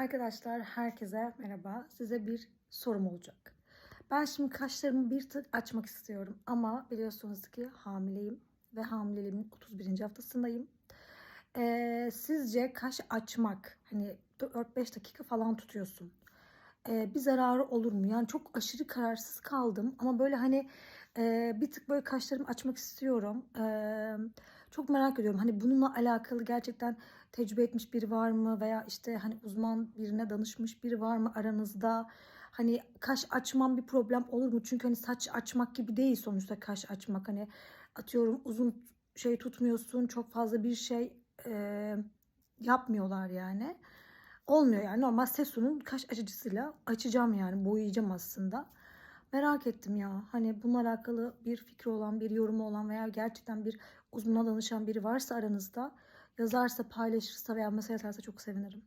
Arkadaşlar herkese merhaba. Size bir sorum olacak. Ben şimdi kaşlarımı bir tık açmak istiyorum ama biliyorsunuz ki hamileyim ve hamileliğimin 31. haftasındayım. Ee, sizce kaş açmak hani 4-5 dakika falan tutuyorsun. Bir zararı olur mu? Yani çok aşırı kararsız kaldım ama böyle hani bir tık böyle kaşlarımı açmak istiyorum. Çok merak ediyorum. Hani bununla alakalı gerçekten tecrübe etmiş biri var mı veya işte hani uzman birine danışmış biri var mı aranızda? Hani kaş açmam bir problem olur mu? Çünkü hani saç açmak gibi değil sonuçta kaş açmak. Hani atıyorum uzun şey tutmuyorsun, çok fazla bir şey yapmıyorlar yani. Olmuyor yani normal Sesu'nun kaş açıcısıyla açacağım yani boyayacağım aslında. Merak ettim ya hani bununla alakalı bir fikri olan, bir yorumu olan veya gerçekten bir uzmana danışan biri varsa aranızda yazarsa, paylaşırsa veya mesaj atarsa çok sevinirim.